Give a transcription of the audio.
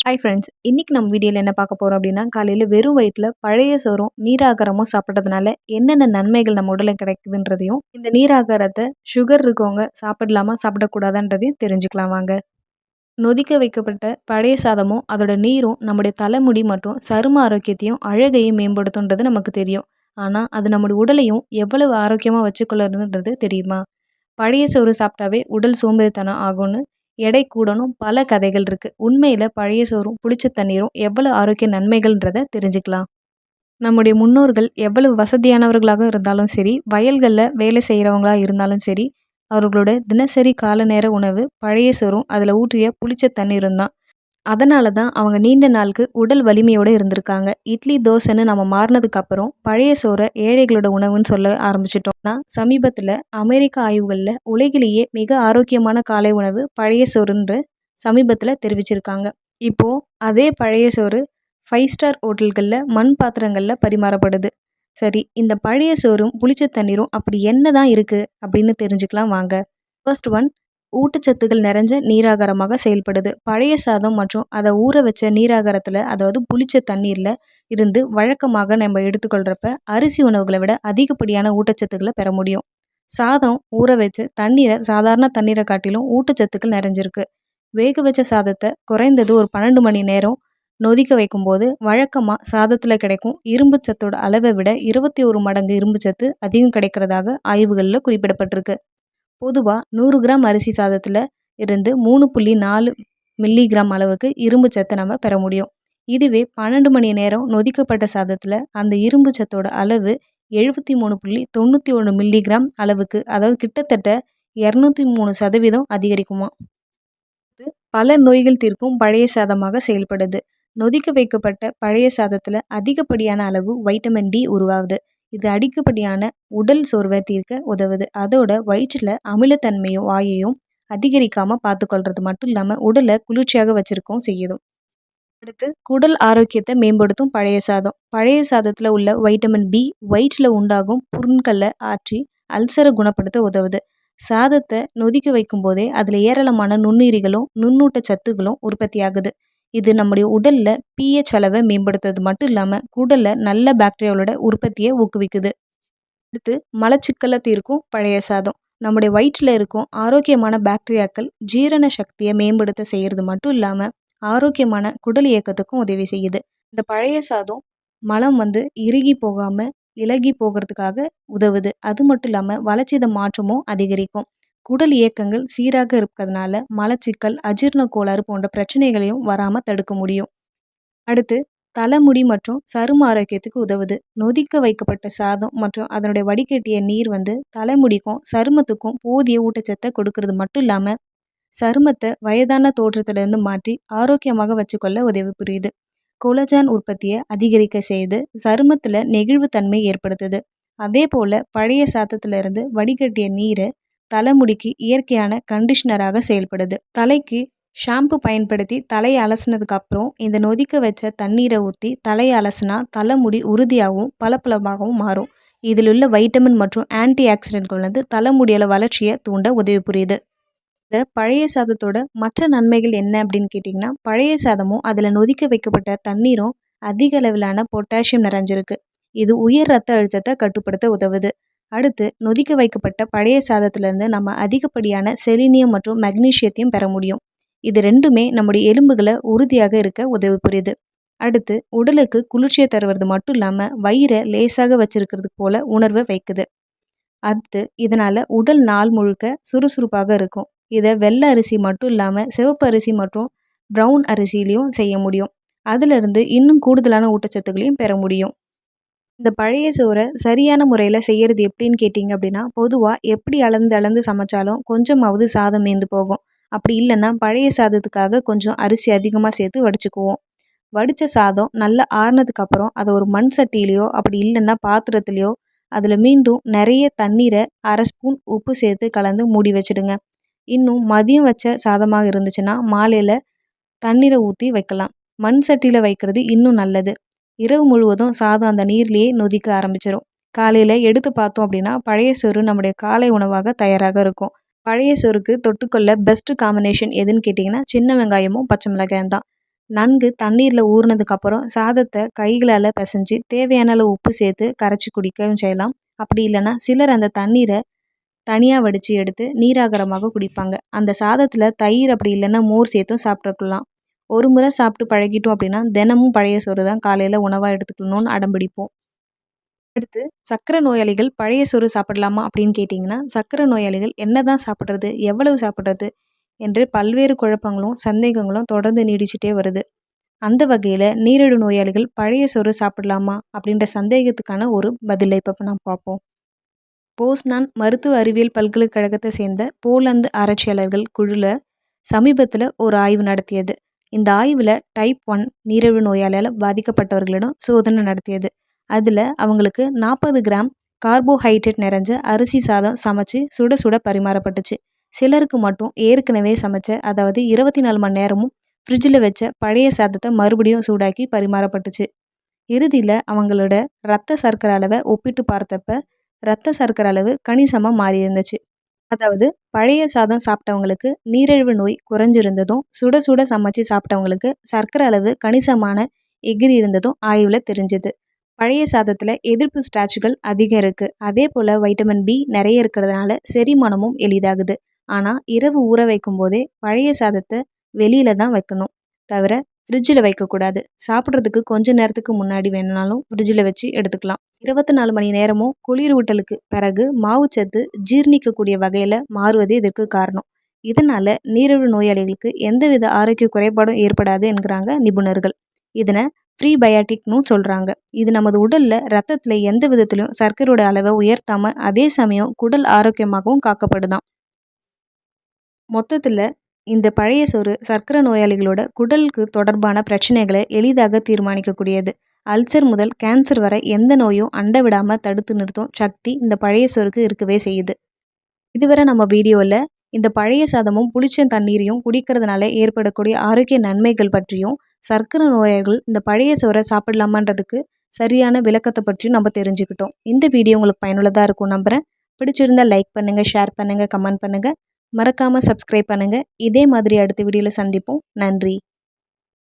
Hi friends இன்றைக்கி நம்ம வீடியோவில் என்ன பார்க்க போகிறோம் அப்படின்னா காலையில் வெறும் வயிற்றில் பழைய சோறும் நீராகாரமும் சாப்பிட்றதுனால என்னென்ன நன்மைகள் நம்ம உடலில் கிடைக்குதுன்றதையும் இந்த நீராகாரத்தை சுகர் இருக்கவங்க சாப்பிடலாமா சாப்பிடக்கூடாதுன்றதையும் தெரிஞ்சுக்கலாம் வாங்க. நொதிக்க வைக்கப்பட்ட பழைய சாதமும் அதோட நீரும் நம்முடைய தலைமுடி மற்றும் சரும ஆரோக்கியத்தையும் அழகையும் மேம்படுத்துன்றது நமக்கு தெரியும். ஆனால் அது நம்முடைய உடலையும் எவ்வளவு ஆரோக்கியமாக வச்சுக்கொள்ளணுன்றது தெரியுமா? பழைய சோறு சாப்பிட்டாவே உடல் சோம்பேறித்தனம் ஆகும்னு எடை கூடணும் பல கதைகள் இருக்குது உண்மையில் பழைய சோறும் புளிச்ச தண்ணீரும் எவ்வளோ ஆரோக்கிய நன்மைகள்ன்றதை தெரிஞ்சுக்கலாம். நம்முடைய முன்னோர்கள் எவ்வளவு வசதியானவர்களாக இருந்தாலும் சரி வயல்களில் வேலை செய்கிறவங்களா இருந்தாலும் சரி அவர்களோட தினசரி கால நேர உணவு பழைய சோறும் அதில் ஊற்றிய புளிச்ச தண்ணீரும் தான் அதனால தான் அவங்க நீண்ட நாளுக்கு உடல் வலிமையோடு இருந்திருக்காங்க. இட்லி தோசைன்னு நம்ம மாறினதுக்கு அப்புறம் பழைய சோறை ஏழைகளோட உணவுன்னு சொல்ல ஆரம்பிச்சிட்டோம்னா சமீபத்தில் அமெரிக்க ஆய்வுகளில் உலகிலேயே மிக ஆரோக்கியமான காலை உணவு பழைய சோறுன்ற சமீபத்தில் தெரிவிச்சிருக்காங்க. இப்போது அதே பழைய சோறு ஃபைவ் ஸ்டார் ஹோட்டல்களில் மண் பாத்திரங்களில் பரிமாறப்படுது. சரி இந்த பழைய சோறும் புளிச்ச தண்ணீரும் அப்படி என்ன தான் இருக்குது அப்படின்னு தெரிஞ்சுக்கலாம் வாங்க. ஃபர்ஸ்ட் ஒன் ஊட்டச்சத்துக்கள் நிறைஞ்ச நீராகாரமாக செயல்படுது. பழைய சாதம் மற்றும் அதை ஊற வச்ச நீராகாரத்தில் அதாவது புளிச்ச தண்ணீரில் இருந்து வழக்கமாக நம்ம எடுத்துக்கொள்கிறப்ப அரிசி உணவுகளை விட அதிகப்படியான ஊட்டச்சத்துக்களை பெற முடியும். சாதம் ஊற வச்சு தண்ணீரை சாதாரண தண்ணீரை காட்டிலும் ஊட்டச்சத்துக்கள் நிறைஞ்சிருக்கு. வேக வச்ச சாதத்தை குறைந்தது ஒரு பன்னெண்டு மணி நேரம் நொதிக்க வைக்கும்போது வழக்கமாக சாதத்தில் கிடைக்கும் இரும்பு சத்தோட அளவை விட இருபத்தி ஒரு மடங்கு இரும்பு சத்து அதிகம் கிடைக்கிறதாக ஆய்வுகளில் குறிப்பிடப்பட்டிருக்கு. பொதுவாக நூறு கிராம் அரிசி சாதத்தில் இருந்து மூணு புள்ளி நாலு மில்லிகிராம் அளவுக்கு இரும்பு சத்தை நம்ம பெற முடியும். இதுவே பன்னெண்டு மணி நேரம் நொதிக்கப்பட்ட சாதத்தில் அந்த இரும்பு சத்தோட அளவு எழுபத்தி மூணு புள்ளி தொண்ணூற்றி ஒன்று மில்லிகிராம் அளவுக்கு அதாவது கிட்டத்தட்ட இரநூத்தி மூணு சதவீதம் அதிகரிக்குமா? பல நோய்கள் தீர்க்கும் பழைய சாதமாக செயல்படுது. நொதிக்க வைக்கப்பட்ட பழைய சாதத்தில் அதிகப்படியான அளவு வைட்டமின் டி உருவாகுது. இது அடிக்கப்படியான உடல் சோர்வை தீர்க்க உதவுது. அதோட வயிற்றில் அமிலத்தன்மையும் வாயையும் அதிகரிக்காமல் பார்த்துக்கொள்றது மட்டும் இல்லாமல் உடலை குளிர்ச்சியாக வச்சிருக்கவும் செய்யுதும் அடுத்து குடல் ஆரோக்கியத்தை மேம்படுத்தும் பழைய சாதம். பழைய சாதத்தில் உள்ள வைட்டமின் பி வயிற்றில் உண்டாகும் புண்களை ஆற்றி அல்சரை குணப்படுத்த உதவுது. சாதத்தை நொதிக்க வைக்கும் போதே அதில் ஏராளமான நுண்ணுயிரிகளும் நுண்ணூட்ட சத்துகளும் உற்பத்தியாகுது. இது நம்முடைய உடலில் பிஹெச் அளவை மேம்படுத்துறது மட்டும் இல்லாமல் குடலில் நல்ல பாக்டீரியாவோட உற்பத்தியை ஊக்குவிக்குது. அடுத்து மலச்சிக்கலை தீர்க்கும் பழைய சாதம். நம்முடைய வயிற்றில் இருக்கும் ஆரோக்கியமான பாக்டீரியாக்கள் ஜீரண சக்தியை மேம்படுத்த செய்கிறது மட்டும் இல்லாமல் ஆரோக்கியமான குடல் இயக்கத்துக்கும் உதவி செய்யுது. இந்த பழைய சாதம் மலம் வந்து இறுகி போகாமல் இலகி போகிறதுக்காக உதவுது. அது மட்டும் இல்லாமல் வளர்ச்சித மாற்றமும் அதிகரிக்கும். உடல் இயக்கங்கள் சீராக இருக்கிறதுனால மலச்சிக்கல் அஜீர்ண கோளாறு போன்ற பிரச்சனைகளையும் வராமல் தடுக்க முடியும். அடுத்து தலைமுடி மற்றும் சரும ஆரோக்கியத்துக்கு உதவுது. நொதிக்க வைக்கப்பட்ட சாதம் மற்றும் அதனுடைய வடிகட்டிய நீர் வந்து தலைமுடிக்கும் சருமத்துக்கும் போதிய ஊட்டச்சத்தை கொடுக்கறது மட்டும் இல்லாமல் சருமத்தை வயதான தோற்றத்திலிருந்து மாற்றி ஆரோக்கியமாக வச்சுக்கொள்ள உதவி புரியுது. கொலஜான் உற்பத்தியை அதிகரிக்க செய்து சருமத்தில் நெகிழ்வுத்தன்மை ஏற்படுத்துது. அதே போல் பழைய சாதத்திலிருந்து வடிகட்டிய நீரை தலைமுடிக்கு இயற்கையான கண்டிஷ்னராக செயல்படுது. தலைக்கு ஷாம்பு பயன்படுத்தி தலையை அலசினதுக்கு அப்புறம் இந்த நொதிக்க வச்ச தண்ணீரை ஊற்றி தலையை அலசினா தலைமுடி உறுதியாகவும் பளபளப்பாகவும் மாறும். இதில் உள்ள வைட்டமின் மற்றும் ஆன்டி ஆக்சிடென்ட்கள் வந்து தலைமுடியோட வளர்ச்சியை தூண்ட உதவி புரியுது. இந்த பழைய சாதத்தோட மற்ற நன்மைகள் என்ன அப்படின்னு கேட்டிங்கன்னா பழைய சாதமும் அதில் நொதிக்க வைக்கப்பட்ட தண்ணீரும் அதிக அளவிலான பொட்டாசியம் நிறைஞ்சிருக்கு. இது உயர் ரத்த அழுத்தத்தை கட்டுப்படுத்த உதவுது. அடுத்து நொதிக்க வைக்கப்பட்ட பழைய சாதத்திலேருந்து நம்ம அதிகப்படியான செலினியம் மற்றும் மக்னீஷியத்தையும் பெற முடியும். இது ரெண்டுமே நம்முடைய எலும்புகளை உறுதியாக இருக்க உதவி புரியுது. அடுத்து உடலுக்கு குளிர்ச்சியை தருவது மட்டும் இல்லாமல் வயிறை லேசாக வச்சிருக்கிறது போல உணர்வை வைக்குது. அடுத்து இதனால் உடல் நாள் முழுக்க சுறுசுறுப்பாக இருக்கும். இதை வெள்ளை அரிசி மட்டும் இல்லாமல் சிவப்பு அரிசி மற்றும் ப்ரௌன் அரிசிலையும் செய்ய முடியும். அதிலிருந்து இன்னும் கூடுதலான ஊட்டச்சத்துக்களையும் பெற முடியும். இந்த பழைய சோறை சரியான முறையில் செய்கிறது எப்படின்னு கேட்டிங்க அப்படின்னா பொதுவாக எப்படி அளந்து அளந்து சமைச்சாலும் கொஞ்சமாவது சாதம் மேந்து போகும். அப்படி இல்லைன்னா பழைய சாதத்துக்காக கொஞ்சம் அரிசி அதிகமாக சேர்த்து வடிச்சுக்குவோம். வடித்த சாதம் நல்லா ஆறுனதுக்கப்புறம் அதை ஒரு மண் சட்டியிலையோ அப்படி இல்லைன்னா பாத்திரத்துலையோ அதில் மீண்டும் நிறைய தண்ணீரை அரை ஸ்பூன் உப்பு சேர்த்து கலந்து மூடி வச்சுடுங்க. இன்னும் மதியம் வச்ச சாதமாக இருந்துச்சுன்னா மாலையில் தண்ணீரை ஊற்றி வைக்கலாம். மண் சட்டியில் வைக்கிறது இன்னும் நல்லது. இரவு முழுவதும் சாதம் அந்த நீர்லேயே நொதிக்க ஆரம்பிச்சிடும் காலையில் எடுத்து பார்த்தோம் அப்படின்னா பழைய சோறு நம்முடைய காலை உணவாக தயாராக இருக்கும். பழைய சோறுக்கு தொட்டுக்கொள்ள பெஸ்ட்டு காம்பினேஷன் எதுன்னு கேட்டிங்கன்னா சின்ன வெங்காயமும் பச்சை மிளகாயும் தான். நன்கு தண்ணீரில் ஊறினதுக்கப்புறம் சாதத்தை கைகளால் பிசைஞ்சு தேவையான அளவு உப்பு சேர்த்து கரைச்சி குடிக்கவும் செய்யலாம். அப்படி இல்லைன்னா சிலர் அந்த தண்ணீரை தனியாக வடித்து எடுத்து நீராகரமாக குடிப்பாங்க. அந்த சாதத்தில் தயிர் அப்படி இல்லைன்னா மோர் சேர்த்தும் சாப்பிட்டுக்கலாம். ஒரு முறை சாப்பிட்டு பழகிட்டோம் அப்படின்னா தினமும் பழைய சோறு தான் காலையில் உணவாக எடுத்துக்கணும்னு அடம்பிடிப்போம் அடுத்து சக்கரை நோயாளிகள் பழைய சோறு சாப்பிடலாமா அப்படின்னு கேட்டிங்கன்னா சக்கரை நோயாளிகள் என்ன தான் சாப்பிட்றது எவ்வளவு சாப்பிட்றது என்று பல்வேறு குழப்பங்களும் சந்தேகங்களும் தொடர்ந்து நீடிச்சுட்டே வருது. அந்த வகையில் நீரிழிவு நோயாளிகள் பழைய சோறு சாப்பிடலாமா அப்படின்ற சந்தேகத்துக்கான ஒரு பதிலை இப்போ நாம் பார்ப்போம். போஸ்னான் மருத்துவ அறிவியல் பல்கலைக்கழகத்தை சேர்ந்த போலந்து ஆராய்ச்சியாளர்கள் குழுல சமீபத்தில் ஒரு ஆய்வு நடத்தியது. இந்த ஆய்வில் டைப் ஒன் நீரிழிவு நோயாளியால் பாதிக்கப்பட்டவர்களிடம் சோதனை நடத்தியது. அதில் அவங்களுக்கு நாற்பது கிராம் கார்போஹைட்ரேட் நிறைஞ்ச அரிசி சாதம் சமைச்சு சுட சுட பரிமாறப்பட்டுச்சு. சிலருக்கு மட்டும் ஏற்கனவே சமைச்ச அதாவது இருபத்தி நாலு மணி நேரமும் ஃப்ரிட்ஜில் வச்ச பழைய சாதத்தை மறுபடியும் சூடாக்கி பரிமாறப்பட்டுச்சு. இறுதியில் அவங்களோட ரத்த சர்க்கரை அளவை ஒப்பிட்டு பார்த்தப்ப ரத்த சர்க்கரை அளவு கணிசமாக மாறி இருந்துச்சு அதாவது பழைய சாதம் சாப்பிட்டவங்களுக்கு நீரிழிவு நோய் குறைஞ்சிருந்ததும் சுட சுட சமைச்சு சாப்பிட்டவங்களுக்கு சர்க்கரை அளவு கணிசமான எகிரி இருந்ததும் ஆய்வில் தெரிஞ்சுது. பழைய சாதத்தில் எதிர்ப்பு ஸ்டாச்சுகள் அதிகம் இருக்குது அதே போல் வைட்டமின் பி நிறைய இருக்கிறதுனால செரிமானமும் எளிதாகுது. ஆனால் இரவு ஊற வைக்கும் போதே பழைய சாதத்தை வெளியில் தான் வைக்கணும். தவிர ஃப்ரிட்ஜில் வைக்கக்கூடாது. சாப்பிட்றதுக்கு கொஞ்ச நேரத்துக்கு முன்னாடி வேணுனாலும் ஃப்ரிட்ஜில் வச்சு எடுத்துக்கலாம். இருபத்தி நாலு மணி நேரமும் குளிரூட்டலுக்கு பிறகு மாவுச்சத்து ஜீர்ணிக்கக்கூடிய வகையில் மாறுவதே இதற்கு காரணம். இதனால் நீரிழிவு நோயாளிகளுக்கு எந்தவித ஆரோக்கிய குறைபாடும் ஏற்படாது என்கிறாங்க நிபுணர்கள். இதனை ப்ரீபயாட்டிக்னு சொல்கிறாங்க இது நமது உடலில் ரத்தத்தில் எந்த விதத்துலையும் சர்க்கரையோட அளவை உயர்த்தாமல் அதே சமயம் குடல் ஆரோக்கியமாகவும் காக்கப்படுதான் மொத்தத்தில் இந்த பழைய சோறு சர்க்கரை நோயாளிகளோட குடலுக்கு தொடர்பான பிரச்சனைகளை எளிதாக தீர்மானிக்கக்கூடியது. அல்சர் முதல் கேன்சர் வரை எந்த நோயும் அண்ட விடாமல் தடுத்து நிறுத்தும் சக்தி இந்த பழைய சோறுக்கு இருக்கவே செய்யுது. இதுவரை நம்ம வீடியோவில் இந்த பழைய சாதமும் புளிச்ச தண்ணீரையும் குடிக்கிறதுனால ஏற்படக்கூடிய ஆரோக்கிய நன்மைகள் பற்றியும் சர்க்கரை நோயாளிகள் இந்த பழைய சோறை சாப்பிடலாமான்றதுக்கு சரியான விளக்கத்தை பற்றியும் நம்ம தெரிஞ்சுக்கிட்டோம். இந்த வீடியோ உங்களுக்கு பயனுள்ளதாக இருக்கும் நம்புகிறேன் பிடிச்சிருந்தால் லைக் பண்ணுங்கள் ஷேர் பண்ணுங்கள் கமெண்ட் பண்ணுங்கள் மறக்காமல் சப்ஸ்கிரைப் பண்ணுங்கள் இதே மாதிரி அடுத்த வீடியோவில் சந்திப்போம். நன்றி.